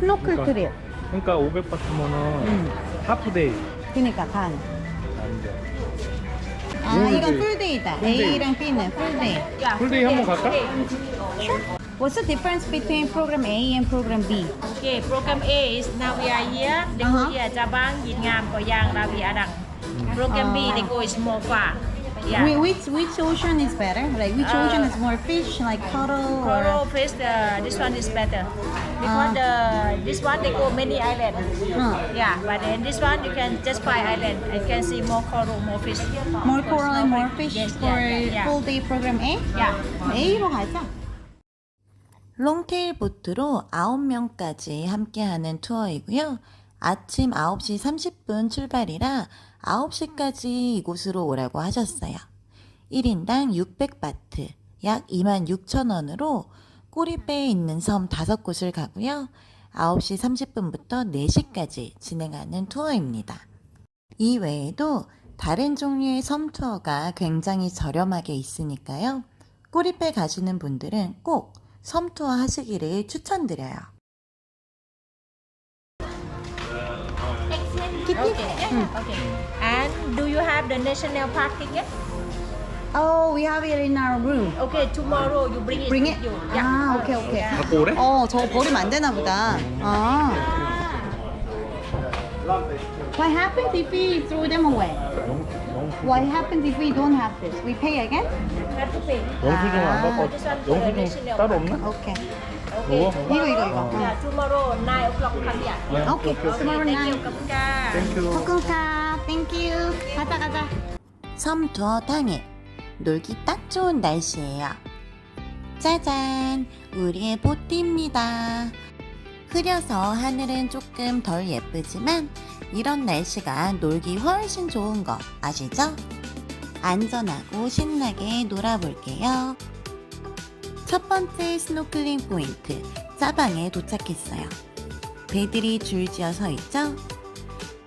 스노클 그러니까. 트립. 그러니까 500바트면은 음. 하프데이 그니까 반. 아닌데. 아 풀데이. 이건 풀데이다. 풀데이. A랑 B는 풀데이. 풀데이 한번 갈까? What's the difference between program A and program B? Okay, program A is now we are here. They Uh-huh. go here Jabang, Yin Ngam, Koyang, Ravi, Adang. Program B, they go is more far. Yeah. Whi- Which which ocean is better? Like which Uh, ocean has more fish, like coral? or- Coral fish, the, this one is better. Because the this one they go many island. Uh, Yeah, but in this one you can just find island. You can see more coral, more fish. more coral and more fish Yes, for yeah, yeah, yeah. full day program A? Yeah. A로 가자. 롱테일 보트로 9명까지 함께하는 투어이고요. 아침 9시 30분 출발이라 9시까지 이곳으로 오라고 하셨어요. 1인당 600바트, 약 26,000원으로 꼬리배에 있는 섬 5곳을 가고요. 9시 30분부터 4시까지 진행하는 투어입니다. 이 외에도 다른 종류의 섬 투어가 굉장히 저렴하게 있으니까요. 꼬리배 가시는 분들은 꼭 섬 투어 하시기를 추천드려요. Okay. Okay. And do you have the national park ticket? Oh, we have it in our room. Okay, tomorrow you bring it. Bring it? with you. 아, 오케이 오케이. 갖고 오래? 어, 저거 버리면 안 되나 보다. 아. What happens if we throw them away? What happens if we don't have this? We pay again? Have to pay. 영수증 안 아. 갖고 영수증 따로 없나? 오케이. Okay. Ủa? 이거, 이거, 이거. Yeah, tomorrow 9 o'clock come here. 네, 오케이. Tomorrow Thank night. you. 감사합니다. 땡큐. 코코카, thank you. 가자, 가자. 섬 투어 당일 놀기 딱 좋은 날씨예요. 짜잔, 우리의 보트입니다. 흐려서 하늘은 조금 덜 예쁘지만 이런 날씨가 놀기 훨씬 좋은 거 아시죠? 안전하고 신나게 놀아볼게요. 첫 번째 스노클링 포인트, 짜방에 도착했어요. 배들이 줄지어 서 있죠?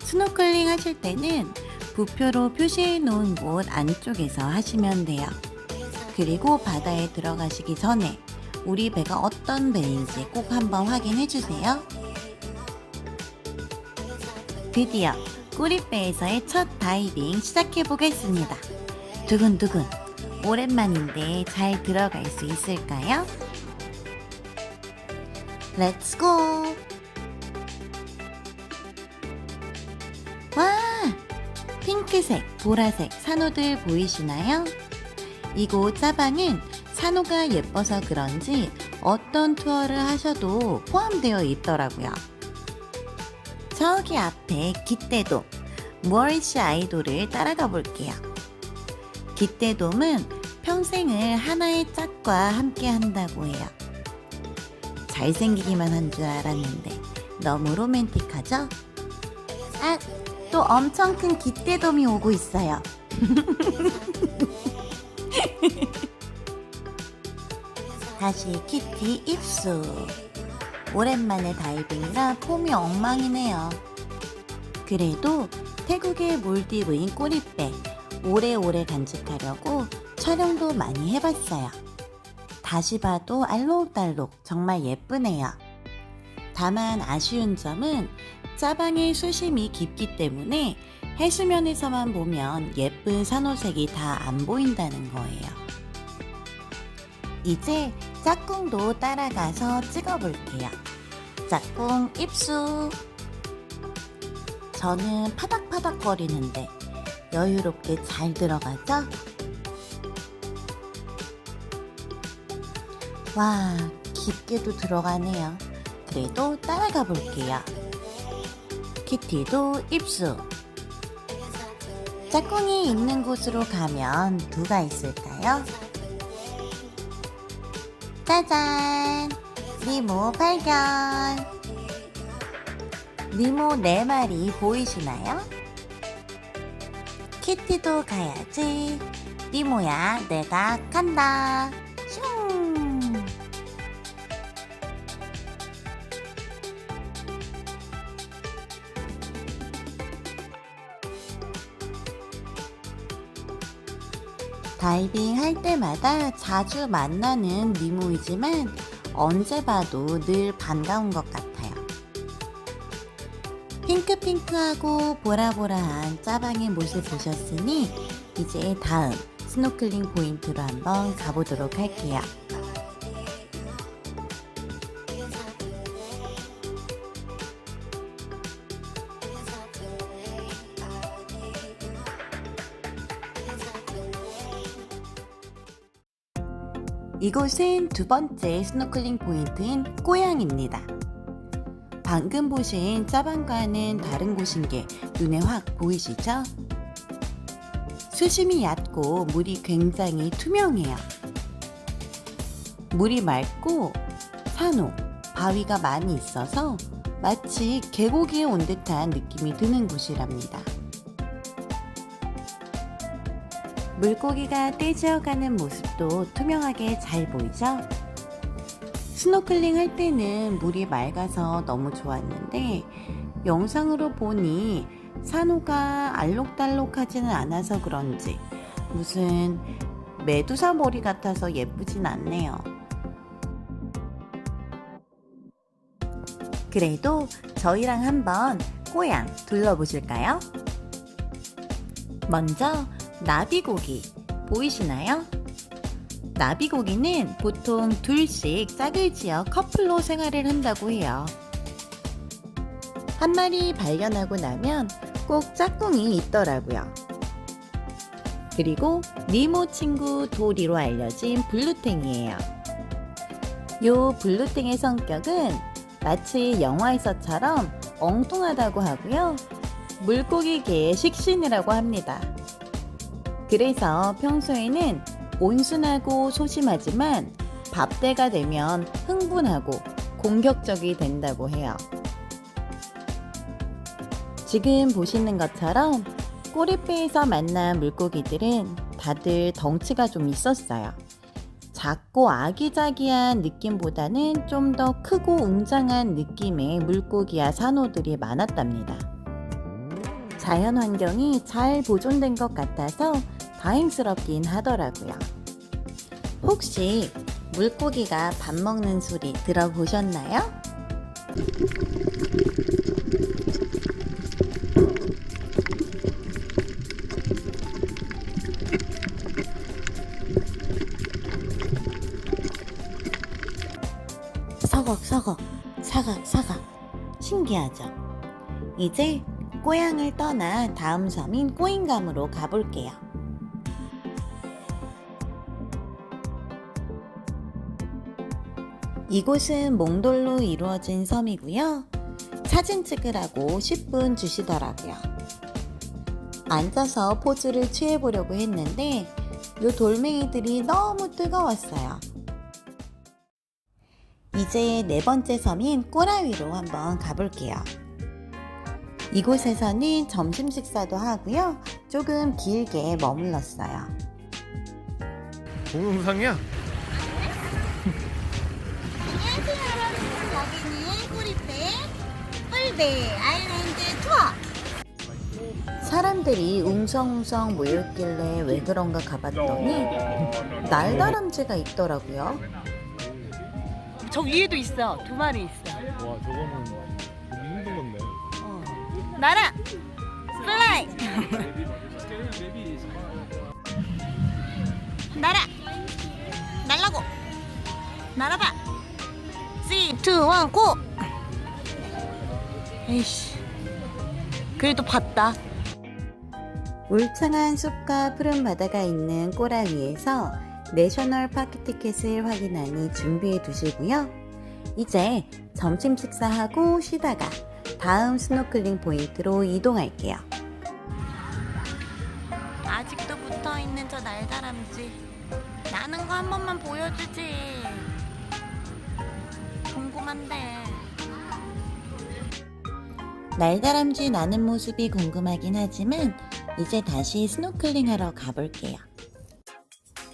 스노클링 하실 때는 부표로 표시해 놓은 곳 안쪽에서 하시면 돼요. 그리고 바다에 들어가시기 전에 우리 배가 어떤 배인지 꼭 한번 확인해 주세요. 드디어 꾸리배에서의 첫 다이빙 시작해 보겠습니다. 두근두근 오랜만인데 잘 들어갈 수 있을까요? 렛츠 고! 핑크색, 보라색 산호들 보이시나요? 이곳 짜방은 산호가 예뻐서 그런지 어떤 투어를 하셔도 포함되어 있더라고요. 저기 앞에 깃대돔, 무얼시 아이돌을 따라가 볼게요. 깃대돔은 평생을 하나의 짝과 함께 한다고 해요. 잘생기기만 한 줄 알았는데 너무 로맨틱하죠? 아, 또 엄청 큰 깃대돔이 오고 있어요. 다시 키티 입수. 오랜만에 다이빙이라 폼이 엉망이네요. 그래도 태국의 몰디브인 꼬리배 오래오래 간직하려고 촬영도 많이 해봤어요. 다시 봐도 알록달록 정말 예쁘네요. 다만 아쉬운 점은 짜방의 수심이 깊기 때문에 해수면에서만 보면 예쁜 산호색이 다 안 보인다는 거예요. 이제 짝꿍도 따라가서 찍어볼게요. 짝꿍 입수. 저는 파닥파닥 거리는데 여유롭게 잘 들어가죠? 와, 깊게도 들어가네요. 그래도 따라가 볼게요. 키티도 입수. 짝꿍이 있는 곳으로 가면 누가 있을까요? 짜잔! 니모 발견! 니모 네 마리 보이시나요? 키티도 가야지. 니모야, 내가 간다. 슝! 다이빙 할 때마다 자주 만나는 니모이지만 언제 봐도 늘 반가운 것 같아요. 핑크핑크하고 보라보라한 짜방의 모습 보셨으니 이제 다음 스노클링 포인트로 한번 가보도록 할게요. 이곳은 두 번째 스노클링 포인트인 꼬양입니다. 방금 보신 짜방과는 다른 곳인 게 눈에 확 보이시죠? 수심이 얕고 물이 굉장히 투명해요. 물이 맑고 산호, 바위가 많이 있어서 마치 계곡에 온 듯한 느낌이 드는 곳이랍니다. 물고기가 떼지어가는 모습도 투명하게 잘 보이죠? 스노클링 할 때는 물이 맑아서 너무 좋았는데 영상으로 보니 산호가 알록달록하지는 않아서 그런지 무슨 메두사 머리 같아서 예쁘진 않네요. 그래도 저희랑 한번 꼬양 둘러보실까요? 먼저 나비고기 보이시나요? 나비고기는 보통 둘씩 짝을 지어 커플로 생활을 한다고 해요. 한 마리 발견하고 나면 꼭 짝꿍이 있더라고요. 그리고 니모 친구 도리로 알려진 블루탱이에요. 요 블루탱의 성격은 마치 영화에서처럼 엉뚱하다고 하고요. 물고기계의 식신이라고 합니다. 그래서 평소에는 온순하고 소심하지만 밥때가 되면 흥분하고 공격적이 된다고 해요. 지금 보시는 것처럼 꼬리배에서 만난 물고기들은 다들 덩치가 좀 있었어요. 작고 아기자기한 느낌보다는 좀 더 크고 웅장한 느낌의 물고기와 산호들이 많았답니다. 자연 환경이 잘 보존된 것 같아서 다행스럽긴 하더라고요. 혹시 물고기가 밥 먹는 소리 들어보셨나요? 서걱서걱 사각사각 신기하죠? 이제 꼬양을 떠나 다음 섬인 꼬인감으로 가볼게요. 이곳은 몽돌로 이루어진 섬이고요. 사진 찍으라고 10분 주시더라고요. 앉아서 포즈를 취해보려고 했는데 요 돌멩이들이 너무 뜨거웠어요. 이제 네 번째 섬인 꼬라위로 한번 가볼게요. 이곳에서는 점심 식사도 하고요. 조금 길게 머물렀어요. 동영상이야? 뿔배 아일랜드 투어. 사람들이 웅성웅성 모였길래 왜 그런가 가봤더니 날다람쥐가 있더라고요. 저 위에도 있어. 두 마리 있어. 와 저거는 힘든 건데 나라! 플라이! 날아! 날라고! 날아봐! 3, 2, 1, 고! 에이씨. 그래도 봤다. 울창한 숲과 푸른 바다가 있는 꼬라 위에서 내셔널 파크 티켓을 확인하니 준비해 두시고요. 이제 점심 식사하고 쉬다가 다음 스노클링 포인트로 이동할게요. 아직도 붙어 있는 저 날다람쥐. 나는 거 한 번만 보여주지. 궁금한데. 날다람쥐 나는 모습이 궁금하긴 하지만 이제 다시 스노클링 하러 가볼게요.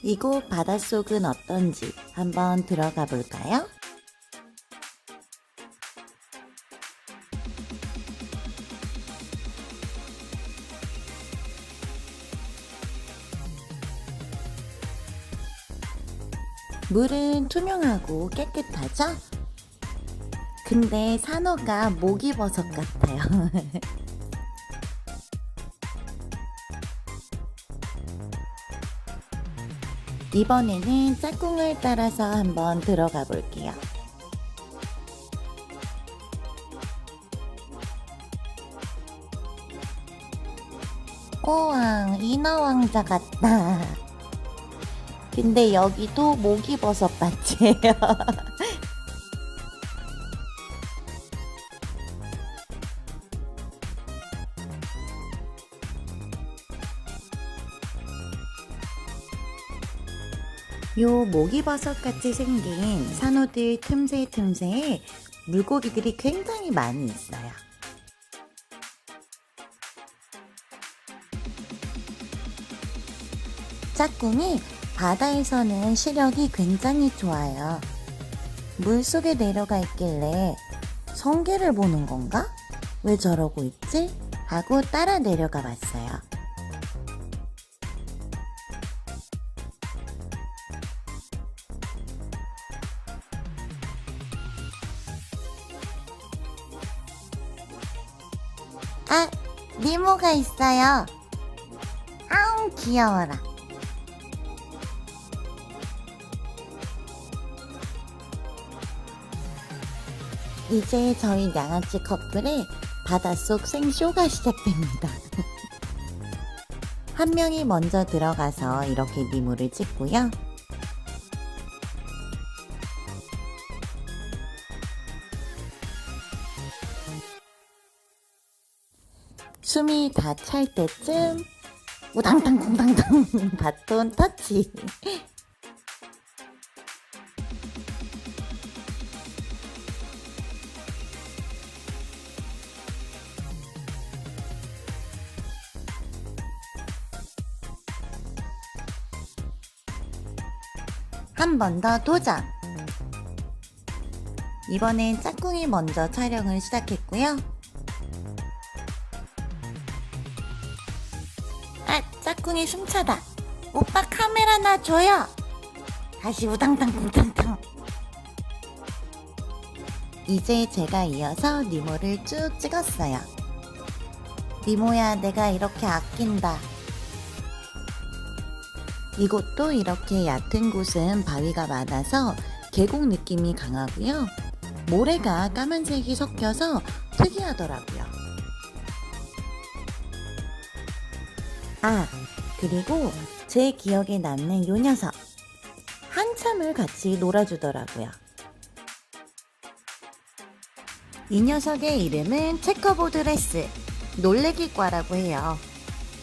이곳 바닷속은 어떤지 한번 들어가 볼까요? 물은 투명하고 깨끗하죠? 근데 산호가 모기버섯 같아요. 이번에는 짝꿍을 따라서 한번 들어가 볼게요. 우와, 인어왕자 같다. 근데 여기도 모기버섯 밭이에요. 요 모기버섯 같이 생긴 산호들 틈새 틈새에 물고기들이 굉장히 많이 있어요. 짝꿍이 바다에서는 시력이 굉장히 좋아요. 물 속에 내려가 있길래 성게를 보는 건가? 왜 저러고 있지? 하고 따라 내려가 봤어요. 니모가 있어요. 아웅 귀여워라. 이제 저희 양아치 커플의 바닷속 생쇼가 시작됩니다. 한 명이 먼저 들어가서 이렇게 니모를 찍고요. 숨이 다 찰 때쯤 우당탕탕탕탕 바톤 터치. 한 번 더 도전! 이번엔 짝꿍이 먼저 촬영을 시작했고요. 아, 짝꿍이 숨차다. 오빠 카메라 나 줘요. 다시 우당탕탕탕탕. 이제 제가 이어서 니모를 쭉 찍었어요. 니모야, 내가 이렇게 아낀다. 이곳도 이렇게 얕은 곳은 바위가 많아서 계곡 느낌이 강하고요. 모래가 까만색이 섞여서 특이하더라고요. 아, 그리고 제 기억에 남는 요 녀석. 한참을 같이 놀아주더라고요. 이 녀석의 이름은 체커보드 레스, 놀래기과라고 해요.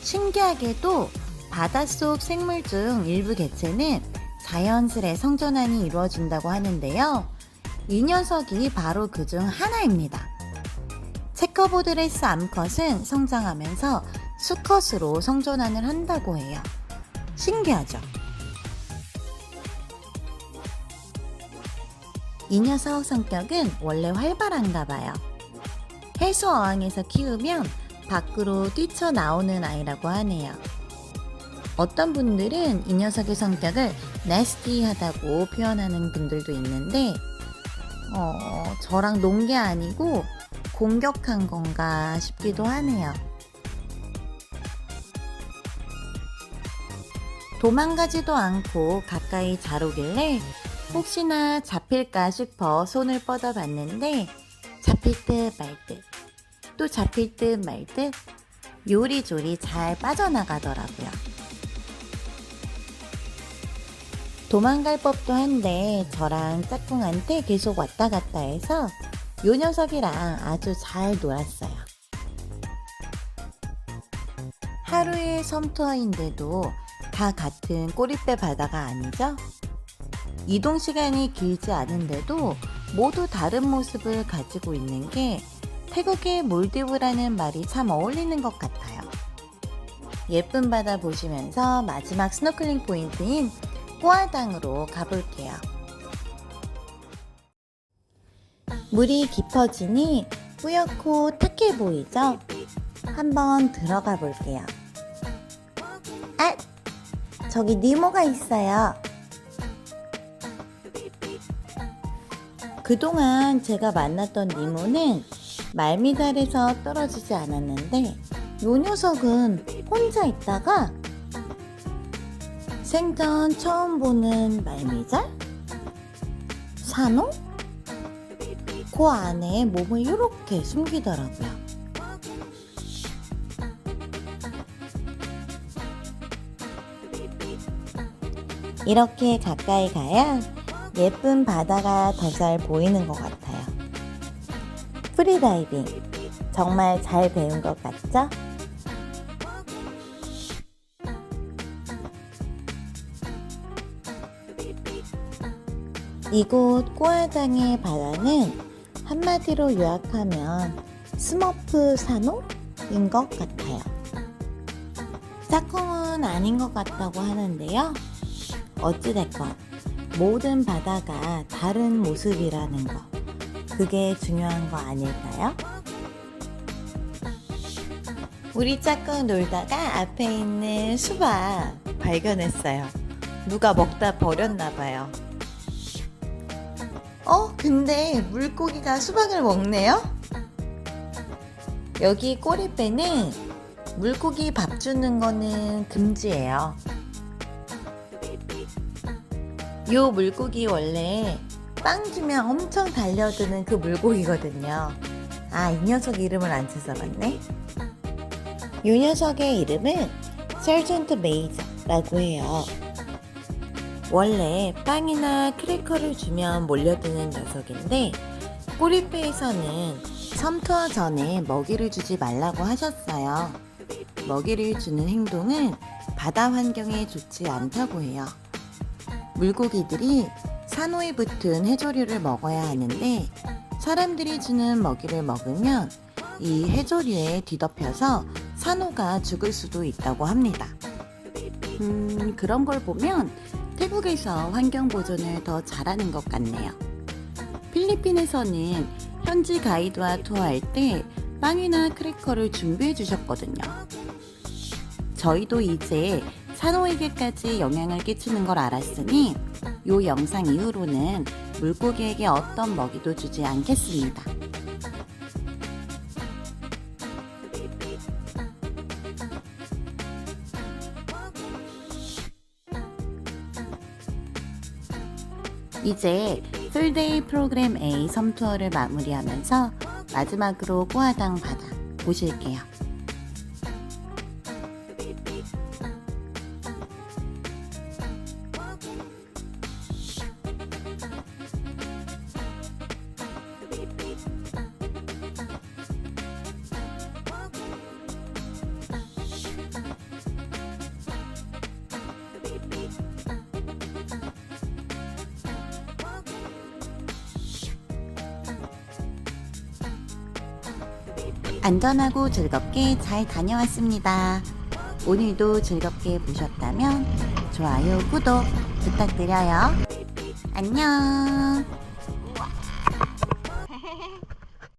신기하게도 바닷속 생물 중 일부 개체는 자연스레 성전환이 이루어진다고 하는데요. 이 녀석이 바로 그 중 하나입니다. 체커보드레스 암컷은 성장하면서 수컷으로 성전환을 한다고 해요. 신기하죠? 이 녀석 성격은 원래 활발한가 봐요. 해수 어항에서 키우면 밖으로 뛰쳐나오는 아이라고 하네요. 어떤 분들은 이 녀석의 성격을 네스티하다고 표현하는 분들도 있는데, 어, 저랑 논 게 아니고 공격한 건가 싶기도 하네요. 도망가지도 않고 가까이 잘 오길래 혹시나 잡힐까 싶어 손을 뻗어 봤는데 잡힐 듯 말 듯, 또 잡힐 듯 말 듯 요리조리 잘 빠져나가더라고요. 도망갈 법도 한데 저랑 짝꿍한테 계속 왔다 갔다 해서 요 녀석이랑 아주 잘 놀았어요. 하루의 섬투어인데도 다 같은 꼬리빼 바다가 아니죠? 이동 시간이 길지 않은데도 모두 다른 모습을 가지고 있는 게 태국의 몰디브라는 말이 참 어울리는 것 같아요. 예쁜 바다 보시면서 마지막 스노클링 포인트인 꼬아당으로 가볼게요. 물이 깊어지니 뿌옇고 탁해 보이죠? 한번 들어가 볼게요. 아! 저기 니모가 있어요. 그동안 제가 만났던 니모는 말미잘에서 떨어지지 않았는데 요 녀석은 혼자 있다가 생전 처음 보는 말미잘? 산호? 그 안에 몸을 이렇게 숨기더라고요. 이렇게 가까이 가야 예쁜 바다가 더 잘 보이는 것 같아요. 프리다이빙 정말 잘 배운 것 같죠? 이곳 꼬아장의 바다는 한마디로 요약하면 스머프 산호인 것 같아요. 짝꿍은 아닌 것 같다고 하는데요. 어찌됐건 모든 바다가 다른 모습이라는 거. 그게 중요한 거 아닐까요? 우리 짝꿍 놀다가 앞에 있는 수박 발견했어요. 누가 먹다 버렸나 봐요. 어, 근데 물고기가 수박을 먹네요? 여기 꼬리배는 물고기 밥 주는 거는 금지예요. 요 물고기 원래 빵 주면 엄청 달려드는 그 물고기거든요. 아, 이 녀석 이름을 안 찾아봤네. 요 녀석의 이름은 설전트 메이저라고 해요. 원래 빵이나 크래커를 주면 몰려드는 녀석인데 꼬리배에서는 섬투어 전에 먹이를 주지 말라고 하셨어요. 먹이를 주는 행동은 바다 환경에 좋지 않다고 해요. 물고기들이 산호에 붙은 해조류를 먹어야 하는데 사람들이 주는 먹이를 먹으면 이 해조류에 뒤덮여서 산호가 죽을 수도 있다고 합니다. 음, 그런 걸 보면 태국에서 환경 보존을 더 잘하는 것 같네요. 필리핀에서는 현지 가이드와 투어할 때 빵이나 크래커를 준비해 주셨거든요. 저희도 이제 산호에게까지 영향을 끼치는 걸 알았으니 이 영상 이후로는 물고기에게 어떤 먹이도 주지 않겠습니다. 이제 풀데이 프로그램 A 섬 투어를 마무리하면서 마지막으로 꼬아당 바다 보실게요. 안전하고 즐겁게 잘 다녀왔습니다. 오늘도 즐겁게 보셨다면 좋아요, 구독 부탁드려요. 안녕.